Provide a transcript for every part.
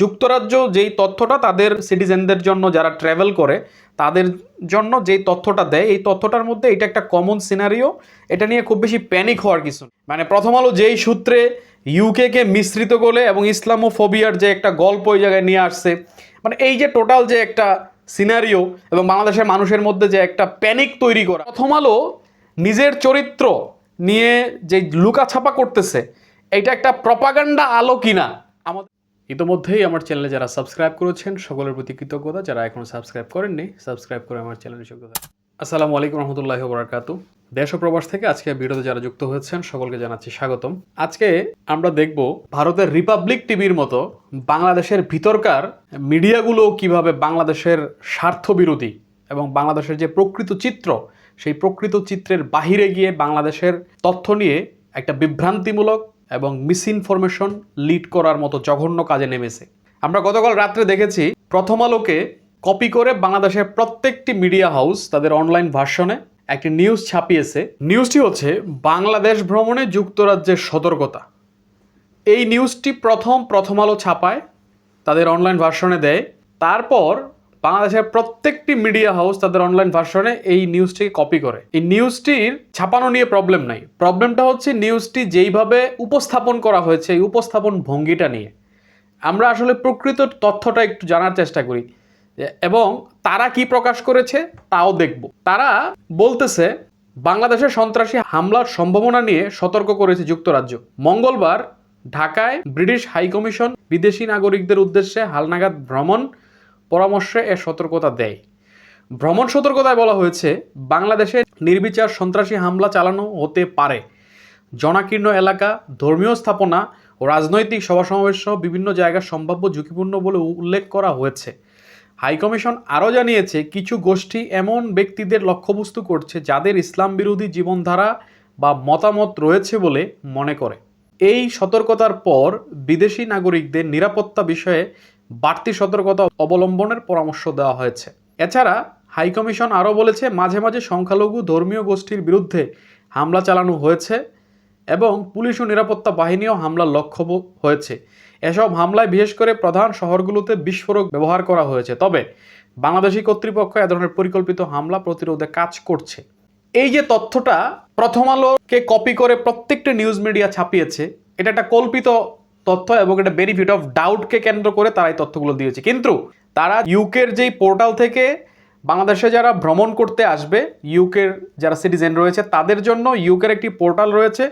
যুক্তরাজ্য যেই তথ্যটা তাদের সিটিজেনদের জন্য যারা ট্রাভেল করে, তাদের জন্য যেই তথ্যটা দেয়, এই তথ্যটার মধ্যে এটা একটা কমন সিনারিও এটা নিয়ে খুব বেশি প্যানিক হওয়ার কিছু মানে প্রথম আলো যেই সূত্রে ইউকেকে মিশ্রিত করে এবং ইসলামোফোবিয়ার যে একটা গল্প ওই জায়গায় নিয়ে আসছে মানে এই যে টোটাল যে একটা সিনারিও এবং বাংলাদেশের মানুষের মধ্যে যে একটা প্যানিক তৈরি করা, প্রথম আলো নিজের চরিত্র নিয়ে যে লুকাছাপা করতেছে, এটা একটা প্রপাগান্ডা আলো কিনা? আমাদের ইতোমধ্যেই আমার চ্যানেলে যারা সাবস্ক্রাইব করেছেন, সকলের প্রতি কৃতজ্ঞতা। যারা এখনও সাবস্ক্রাইব করেননি, সাবস্ক্রাইব করে আমার চ্যানেলে যোগ্যতা আসসালামু আলাইকুম রহমতুল্লাহ বরাকাতু। দেশ ও প্রবাস থেকে আজকে ভিডিওতে যারা যুক্ত হয়েছেন, সকলকে জানাচ্ছি স্বাগতম। আজকে আমরা দেখব ভারতের রিপাবলিক টিভির মতো বাংলাদেশের ভিতরকার মিডিয়াগুলো কীভাবে বাংলাদেশের স্বার্থ বিরোধী এবং বাংলাদেশের যে প্রকৃত চিত্র, সেই প্রকৃত চিত্রের বাহিরে গিয়ে বাংলাদেশের তথ্য নিয়ে একটা বিভ্রান্তিমূলক এবং মিস ইনফরমেশন লিড করার মতো জঘন্য কাজে নেমেছে। আমরা গতকাল রাত্রে দেখেছি, প্রথম আলোকে কপি করে বাংলাদেশের প্রত্যেকটি মিডিয়া হাউস তাদের অনলাইন ভার্সনে একটি নিউজ ছাপিয়েছে। নিউজটি হচ্ছে, বাংলাদেশ ভ্রমণে যুক্তরাজ্যের সতর্কতা। এই নিউজটি প্রথম প্রথম আলো ছাপায়, তাদের অনলাইন ভার্সনে দেয়। তারপর বাংলাদেশের প্রত্যেকটি মিডিয়া হাউস তাদের অনলাইন ভার্সনে এই নিউজটিকে কপি করে। এই নিউজটির ছাপানো নিয়ে প্রবলেম নাই। প্রবলেমটা হচ্ছে নিউজটি যেইভাবে উপস্থাপন করা হয়েছে, এই উপস্থাপন ভঙ্গিটা নিয়ে। আমরা আসলে প্রকৃত তথ্যটা একটু জানার চেষ্টা করি। এবং তারা কি প্রকাশ করেছে, তাও দেখব। তারা বলতেছে বাংলাদেশের সন্ত্রাসী হামলার সম্ভাবনা নিয়ে সতর্ক করেছে যুক্তরাজ্য। মঙ্গলবার ঢাকায় ব্রিটিশ হাইকমিশন বিদেশি নাগরিকদের উদ্দেশ্যে হালনাগাদ ভ্রমণ পরামর্শে এ সতর্কতা দেয়। ভ্রমণ সতর্কতায় বলা হয়েছে, বাংলাদেশে নির্বিচার সন্ত্রাসী হামলা চালানো হতে পারে। জনাকীর্ণ এলাকা, ধর্মীয় স্থাপনা ও রাজনৈতিক সভা সমাবেশ সহ বিভিন্ন জায়গা সম্ভাব্য ঝুঁকিপূর্ণ বলে উল্লেখ করা হয়েছে। হাইকমিশন আরও জানিয়েছে, কিছু গোষ্ঠী এমন ব্যক্তিদের লক্ষ্যবস্তু করছে যাদের ইসলাম বিরোধী জীবনধারা বা মতামত রয়েছে বলে মনে করে। এই সতর্কতার পর বিদেশি নাগরিকদের নিরাপত্তা বিষয়ে বাড়তি সতর্কতা অবলম্বনের পরামর্শ দেওয়া হয়েছে। এছাড়া হাইকমিশন আরও বলেছে, মাঝে মাঝে সংখ্যালঘু ধর্মীয় গোষ্ঠীর বিরুদ্ধে হামলা চালানো হয়েছে এবং পুলিশ ও নিরাপত্তা বাহিনীও হামলার লক্ষ্য হয়েছে। এসব হামলায় বিশেষ করে প্রধান শহরগুলোতে বিস্ফোরক ব্যবহার করা হয়েছে। তবে বাংলাদেশি কর্তৃপক্ষ এ ধরনের পরিকল্পিত হামলা প্রতিরোধে কাজ করছে। এই যে তথ্যটা প্রথম আলোকে কপি করে প্রত্যেকটা নিউজ মিডিয়া ছাপিয়েছে, এটা একটা কল্পিত তথ্য এবং এটা বেনিফিট অফ ডাউটকে কেন্দ্র করে তারা এই তথ্যগুলো দিয়েছে। কিন্তু তারা ইউকের যেই পোর্টাল থেকে বাংলাদেশে যারা ভ্রমণ করতে আসবে ইউকের যারা সিটিজেন রয়েছে, তাদের জন্য ইউকের একটি পোর্টাল রয়েছে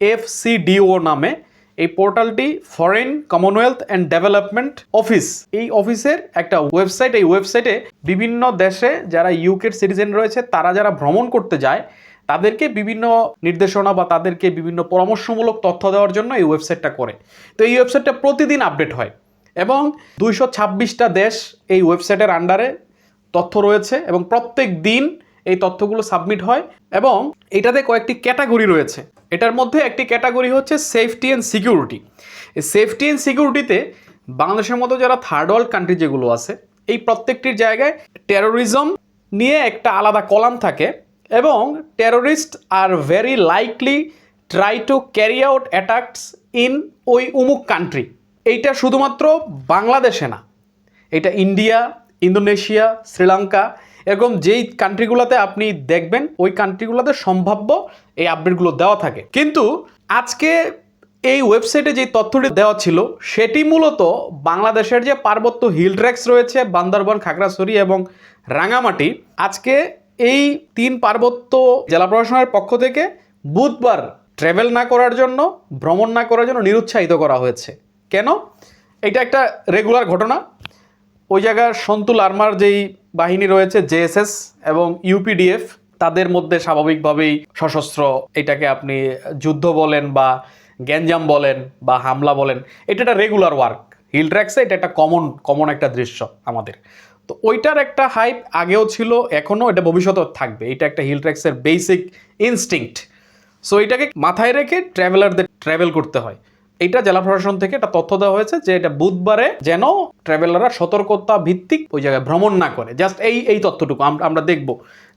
এফসিডিও নামে। এই পোর্টালটি foreign commonwealth and development office এই অফিসের একটা ওয়েবসাইট এই ওয়েবসাইটে বিভিন্ন দেশে যারা ইউকের সিটিজেন রয়েছে, তারা যারা ভ্রমণ করতে যায় তাদেরকে বিভিন্ন নির্দেশনা বা তাদেরকে বিভিন্ন পরামর্শমূলক তথ্য দেওয়ার জন্য এই ওয়েবসাইটটা করে। তো এই ওয়েবসাইটটা প্রতিদিন আপডেট হয় এবং দুইশো ছাব্বিশটা দেশ এই ওয়েবসাইটের আন্ডারে তথ্য রয়েছে এবং প্রত্যেক দিন এই তথ্যগুলো সাবমিট হয় এবং এটাতে কয়েকটি ক্যাটাগরি রয়েছে। এটার মধ্যে একটি ক্যাটাগরি হচ্ছে সেফটি অ্যান্ড সিকিউরিটি। এই সেফটি অ্যান্ড সিকিউরিটিতে বাংলাদেশের মতো যারা থার্ড ওয়ার্ল্ড কান্ট্রি যেগুলো আছে, এই প্রত্যেকটির জায়গায় টেরোরিজম নিয়ে একটা আলাদা কলাম থাকে। এবং terrorist are very likely try to carry out attacks in ওই উমুক কান্ট্রি এইটা শুধুমাত্র বাংলাদেশে না, এটা ইন্ডিয়া ইন্দোনেশিয়া শ্রীলঙ্কা এরকম যেই কান্ট্রিগুলোতে আপনি দেখবেন, ওই কান্ট্রিগুলোতে সম্ভাব্য এই আপডেটগুলো দেওয়া থাকে। কিন্তু আজকে এই ওয়েবসাইটে যে তথ্যটি দেওয়া ছিল, সেটি মূলত বাংলাদেশের যে পার্বত্য হিল ট্র্যাক্স রয়েছে, বান্দরবান, খাগড়াছড়ি এবং রাঙামাটি, আজকে এই তিন পার্বত্য জেলা প্রশাসনের পক্ষ থেকে বুধবার ট্রাভেল না করার জন্য, ভ্রমণ না করার জন্য নিরুৎসাহিত করা হয়েছে। কেন? এটা একটা রেগুলার ঘটনা। ওই জায়গার সন্তুল আর্মার যেই বাহিনী রয়েছে জেএসএস এবং ইউপিডিএফ তাদের মধ্যে স্বাভাবিকভাবেই সশস্ত্র এটাকে আপনি যুদ্ধ বলেন বা গ্যাঞ্জাম বলেন বা হামলা বলেন, এটা একটা রেগুলার ওয়ার্ক হিল ট্র্যাক্সে এটা একটা কমন কমন একটা দৃশ্য আমাদের। তো ওইটার একটা হাইপ আগেও ছিল, এখনও এটা ভবিষ্যতেও থাকবে। এটা একটা হিল ট্র্যাক্সের বেসিক ইনস্টিংক্ট সো এটাকে মাথায় রেখে ট্রাভেলারদের ট্র্যাভেল করতে হয়। এটা জেলা প্রশাসন থেকে একটা তথ্য দেওয়া হয়েছে যে এটা বুধবারে যেন ট্রাভেলাররা সতর্কতা ভিত্তিক ওই জায়গায় ভ্রমণ না করে। জাস্ট এই এই তথ্যটুকু আমরা দেখব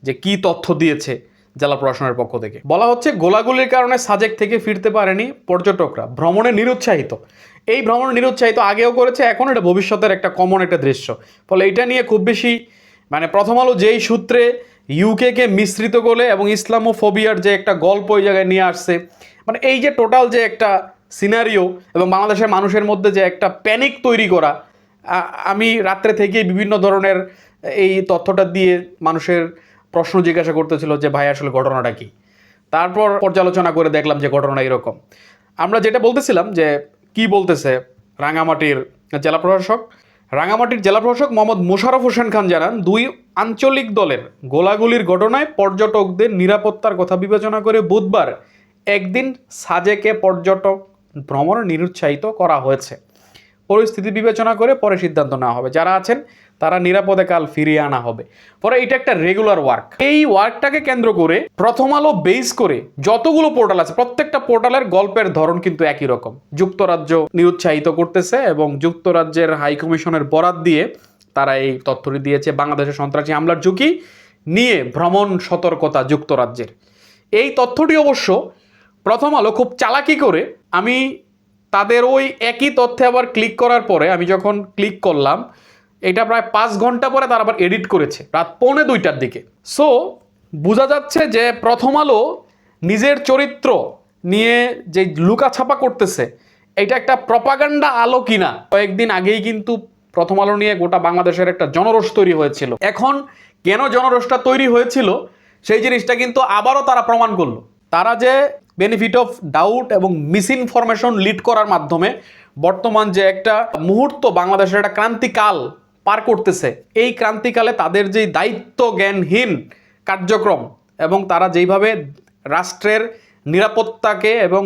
যে কি তথ্য দিয়েছে। জেলা প্রশাসনের পক্ষ থেকে। বলা হচ্ছে, গোলাগুলির কারণে সাজেক থেকে ফিরতে পারেনি পর্যটকরা। ভ্রমণে নিরুৎসাহিত। এই ভ্রমণ নিরুৎসাহিত আগেও করেছে, এখন এটা ভবিষ্যতের একটা কমন একটা দৃশ্য। ফলে এটা নিয়ে খুব বেশি মানে প্রথম আলো যেই সূত্রে ইউকেকে মিশ্রিত করে এবং ইসলামোফোবিয়ার যে একটা গল্প ওই জায়গায় নিয়ে আসছে মানে এই যে টোটাল যে একটা সিনারিও এবং বাংলাদেশের মানুষের মধ্যে যে একটা প্যানিক তৈরি করা আমি রাত্রে থেকেই বিভিন্ন ধরনের এই তথ্যটা দিয়ে মানুষের প্রশ্ন জিজ্ঞাসা করতেছিল যে, ভাই, আসলে ঘটনাটা কি? তারপর পর্যালোচনা করে দেখলাম যে ঘটনা এরকম। আমরা যেটা বলতেছিলাম যে, কি বলতেছে রাঙামাটির জেলা প্রশাসক? রাঙামাটির জেলা প্রশাসক মোহাম্মদ মোশারফ হোসেন খান জানান, দুই আঞ্চলিক দলের গোলাগুলির ঘটনায় পর্যটকদের নিরাপত্তার কথা বিবেচনা করে বুধবার একদিন সাজেকে পর্যটক ভ্রমণ নিরুৎসাহিত করা হয়েছে। পরিস্থিতি বিবেচনা করে পরে সিদ্ধান্ত নেওয়া হবে। যারা আছেন, তারা নিরাপদে কাল ফিরিয়ে আনা হবে। পরে এটা একটা রেগুলার ওয়ার্ক এই ওয়ার্কটাকে কেন্দ্র করে প্রথম আলো বেস করে যতগুলো পোর্টাল আছে, প্রত্যেকটা পোর্টালের গল্পের ধরন কিন্তু একই রকম। যুক্তরাজ্য নিরুৎসাহিত করতেছে এবং যুক্তরাজ্যের হাই কমিশনের বরাত দিয়ে তারা এই তথ্যটি দিয়েছে, বাংলাদেশের সন্ত্রাসী হামলার ঝুঁকি নিয়ে ভ্রমণ সতর্কতা যুক্তরাজ্যের। এই তথ্যটি অবশ্য প্রথম আলো খুব চালাকি করে আমি তাদের ওই একই তথ্যে আবার ক্লিক করার পরে আমি যখন ক্লিক করলাম, এটা প্রায় পাঁচ ঘণ্টা পরে তারা আবার এডিট করেছে, রাত পৌনে দুইটার দিকে। সো বোঝা যাচ্ছে যে প্রথম আলো নিজের চরিত্র নিয়ে যে লুকাছাপা করতেছে, এটা একটা প্রপাগান্ডা আলো কিনা? কয়েকদিন আগেই কিন্তু প্রথম আলো নিয়ে গোটা বাংলাদেশের একটা জনরোষ তৈরি হয়েছিল। এখন কেন জনরোষটা তৈরি হয়েছিল, সেই জিনিসটা কিন্তু আবারও তারা প্রমাণ করল। তারা যে বেনিফিট অফ ডাউট এবং মিস ইনফরমেশন লিড করার মাধ্যমে বর্তমান যে একটা মুহূর্ত বাংলাদেশের একটা ক্রান্তিকাল পার করতেছে, এই ক্রান্তিকালে তাদের যে দায়িত্ব জ্ঞানহীন কার্যক্রম এবং তারা যেইভাবে রাষ্ট্রের নিরাপত্তাকে এবং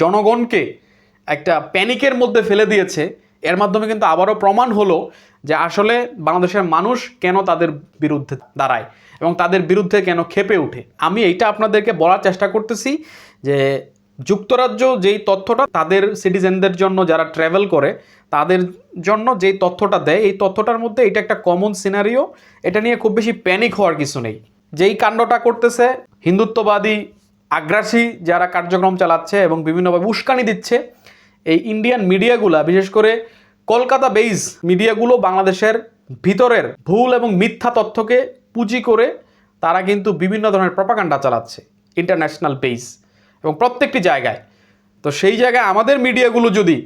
জনগণকে একটা প্যানিকের মধ্যে ফেলে দিয়েছে, এর মাধ্যমে কিন্তু আবারও প্রমাণ হলো যে আসলে বাংলাদেশের মানুষ কেন তাদের বিরুদ্ধে দাঁড়ায় এবং তাদের বিরুদ্ধে কেন খেপে ওঠে। আমি এইটা আপনাদেরকে বলার চেষ্টা করতেছি যে যুক্তরাজ্য যেই তথ্যটা তাদের সিটিজেনদের জন্য যারা ট্রাভেল করে, তাদের জন্য যেই তথ্যটা দেয়, এই তথ্যটার মধ্যে এটা একটা কমন সিনারিও এটা নিয়ে খুব বেশি প্যানিক হওয়ার কিছু নেই। যেই কাণ্ডটা করতেছে, হিন্দুত্ববাদী আগ্রাসী যারা কার্যক্রম চালাচ্ছে এবং বিভিন্নভাবে উস্কানি দিচ্ছে, এই ইন্ডিয়ান মিডিয়াগুলা বিশেষ করে কলকাতা বেইজ মিডিয়াগুলো বাংলাদেশের ভিতরের ভুল এবং মিথ্যা তথ্যকে পুঁজি করে তারা কিন্তু বিভিন্ন ধরনের প্রপাগান্ডা চালাচ্ছে ইন্টারন্যাশনাল বেইজ এবং প্রত্যেকটি জায়গায়। তো সেই জায়গায় আমাদের মিডিয়াগুলো যদি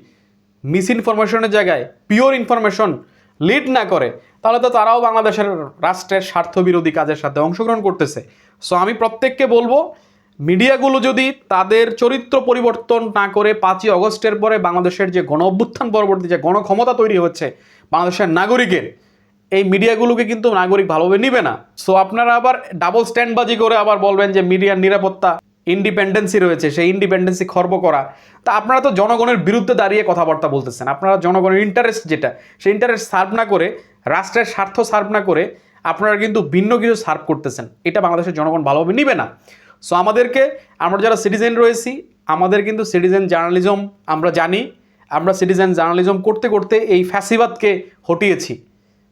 মিস ইনফরমেশনের জায়গায়, পিওর ইনফরমেশন লিড না করে, তাহলে তো তারাও বাংলাদেশের রাষ্ট্রের স্বার্থবিরোধী কাজের সাথে অংশগ্রহণ করতেছে। সো আমি প্রত্যেককে বলব, মিডিয়াগুলো যদি তাদের চরিত্র পরিবর্তন না করে পাঁচই অগস্টের পরে বাংলাদেশের যে গণ অভ্যুত্থান পরবর্তী যে গণক্ষমতা তৈরি হচ্ছে বাংলাদেশের নাগরিকের, এই মিডিয়াগুলোকে কিন্তু নাগরিক ভালোভাবে নিবে না। সো আপনারা আবার ডাবল স্ট্যান্ডবাজি করে আবার বলবেন যে মিডিয়ার নিরাপত্তা ইন্ডিপেন্ডেন্সি রয়েছে, সেই ইন্ডিপেন্ডেন্সি খর্ব করা। তা আপনারা তো জনগণের বিরুদ্ধে দাঁড়িয়ে কথাবার্তা বলতেছেন। আপনারা জনগণের ইন্টারেস্ট যেটা, সেই ইন্টারেস্ট সার্ভ না করে, রাষ্ট্রের স্বার্থ সার্ভ না করে, আপনারা কিন্তু ভিন্ন কিছু সার্ভ করতেছেন। এটা বাংলাদেশের জনগণ ভালোভাবে নিবে না। সো আমাদেরকে, আমরা যারা সিটিজেন রয়েছি, আমাদের কিন্তু সিটিজেন জার্নালিজম আমরা জানি, আমরা সিটিজেন জার্নালিজম করতে করতে এই ফ্যাসিবাদকে হটিয়েছি।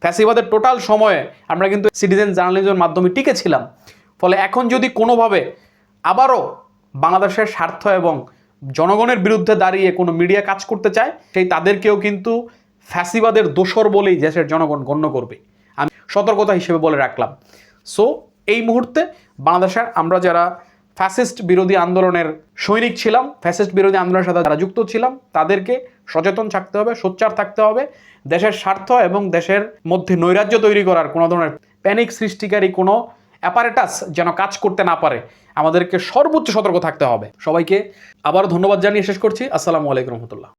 ফ্যাসিবাদের টোটাল সময়ে আমরা কিন্তু সিটিজেন জার্নালিজমের মাধ্যমে টিকেছিলাম ফলে এখন যদি কোনোভাবে আবারও বাংলাদেশের স্বার্থ এবং জনগণের বিরুদ্ধে দাঁড়িয়ে কোনো মিডিয়া কাজ করতে চায়, সেই তাদেরকেও কিন্তু ফ্যাসিবাদের দোসর বলেই দেশের জনগণ গণ্য করবে। আমি সতর্কতা হিসেবে বলে রাখলাম। সো এই মুহূর্তে বাংলাদেশের আমরা যারা ফ্যাসিস্ট বিরোধী আন্দোলনের সৈনিক ছিলাম ফ্যাসিস্ট বিরোধী আন্দোলনের সাথে যারা যুক্ত ছিলাম, তাদেরকে সচেতন থাকতে হবে, সোচ্চার থাকতে হবে। দেশের স্বার্থ এবং দেশের মধ্যে নৈরাজ্য তৈরি করার কোনো ধরনের প্যানিক সৃষ্টিকারী কোনো অ্যাপারেটাস যেন কাজ করতে না পারে। আমাদেরকে সর্বোচ্চ সতর্ক থাকতে হবে। সবাইকে আবার ধন্যবাদ জানিয়ে শেষ করছি। আসসালামু আলাইকুম রহমতুল্লাহ।